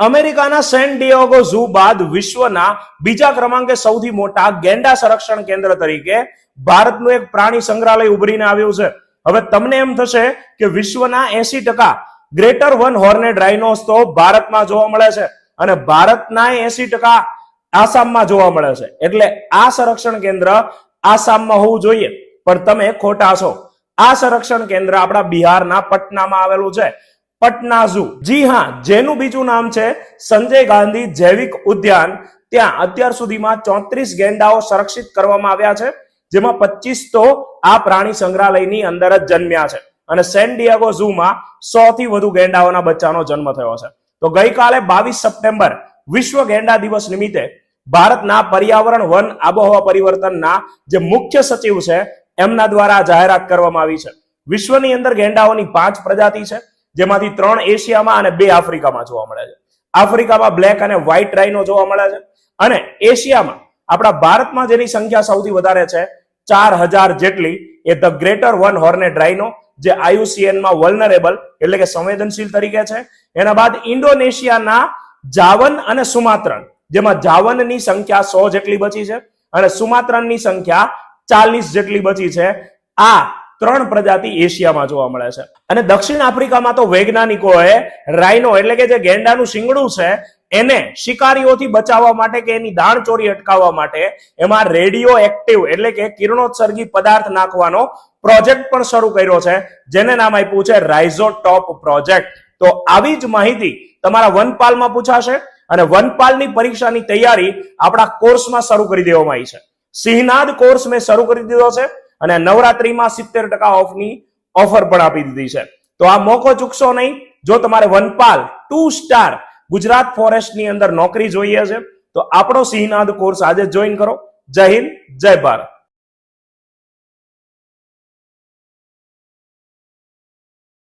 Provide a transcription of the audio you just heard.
અમેરિકાના Sen Diogo zoo બાદ વિશ્વના બીજા ક્રમાંકે સૌથી મોટા ગેંડા સંરક્ષણ કેન્દ્ર તરીકે ભારતનું એક પ્રાણી સંગ્રહાલય ઉભરીને આવ્યું છે. હવે તમને એમ થશે કે વિશ્વના એસી ટકા ગ્રેટર વન હોર્નેડ રાઇનોસ તો ભારતમાં જોવા મળે છે અને ભારતના એસી ટકા આસામમાં જોવા મળે છે. એટલે આ સંરક્ષણ કેન્દ્ર આસામમાં હોવું જોઈએ. પણ તમે ખોટા છો. આ સંરક્ષણ કેન્દ્ર આપણા બિહારના પટનામાં આવેલું છે. પટના ઝૂ. જી હા, જેનું બીજું નામ છે સંજય ગાંધી જૈવિક ઉદ્યાન. ત્યાં અત્યાર સુધીમાં ચોત્રીસ ગેંડાઓ સંરક્ષિત કરવામાં આવ્યા છે, જેમાં પચીસ તો આ પ્રાણી સંગ્રહાલયની અંદર જ જન્મ્યા છે. અને સેન ડિયાગો ઝૂમાં સો થી વધુ ગેંડાઓના બચ્ચાનો જન્મ થયો છે. તો ગઈકાલે બાવીસ સપ્ટેમ્બર, વિશ્વ ગેંડા દિવસ નિમિત્તે ભારતના પર્યાવરણ વન આબોહવા પરિવર્તનના જે મુખ્ય સચિવ છે, એમના દ્વારા જાહેરાત કરવામાં આવી છે. વિશ્વની અંદર ગેંડાઓની પાંચ પ્રજાતિ છે. જેમાંથી ત્રણ એશિયામાં અને બે આફ્રિકામાં જોવા મળે છે. આફ્રિકામાં બ્લેક અને વ્હાઇટ રાઇનો જોવા મળે છે અને એશિયામાં આપણા ભારતમાં જેની સંખ્યા સૌથી વધારે છે, ચાર હજાર જેટલી એ the greater one horned rhino જે આયુસીએનમાં વલ્નરેબલ એટલે કે સંવેદનશીલ તરીકે છે. એના બાદ ઇન્ડોનેશિયાના જાવન અને સુમાત્રન જેમાં જાવનની સંખ્યા સો જેટલી બચી છે અને સુમાત્રનની સંખ્યા ચાલીસ જેટલી બચી છે. આ ત્રણ પ્રજાતિ એશિયામાં જોવા મળે છે. અને દક્ષિણ આફ્રિકામાં તો વૈજ્ઞાનિકોએ રાઇનો એટલે કે જે ગેંડાનું શિંગડું છે, એને શિકારીઓથી બચાવવા માટે કે એની દાણ ચોરી અટકાવવા માટે એમાં રેડિયો એક્ટિવ એટલે કે કિરણોત્સર્ગી પદાર્થ નાખવાનો પ્રોજેક્ટ પણ શરૂ કર્યો છે, જેને નામ આપ્યું છે રાઇઝોટોપ પ્રોજેક્ટ તો આવી જ માહિતી તમારા વનપાલમાં પૂછાશે અને વનપાલની પરીક્ષાની તૈયારી આપણા કોર્સમાં શરૂ કરી દેવામાં આવી છે. સિંહનાદ કોર્સ મેં શરૂ કરી દીધો છે. અને નવરાત્રીમાં સિત્તેર ટકા ઓફની ઓફર પણ આપી દીધી છે. તો આ મોકો ચૂકશો નહીં. જો તમારે વનપાલ ટુ સ્ટાર ગુજરાત ફોરેસ્ટની અંદર નોકરી જોઈએ છે, તો આપણો સિંહનાદ કોર્સ આજે જોઈન કરો. જય હિન્દ, જય ભારત.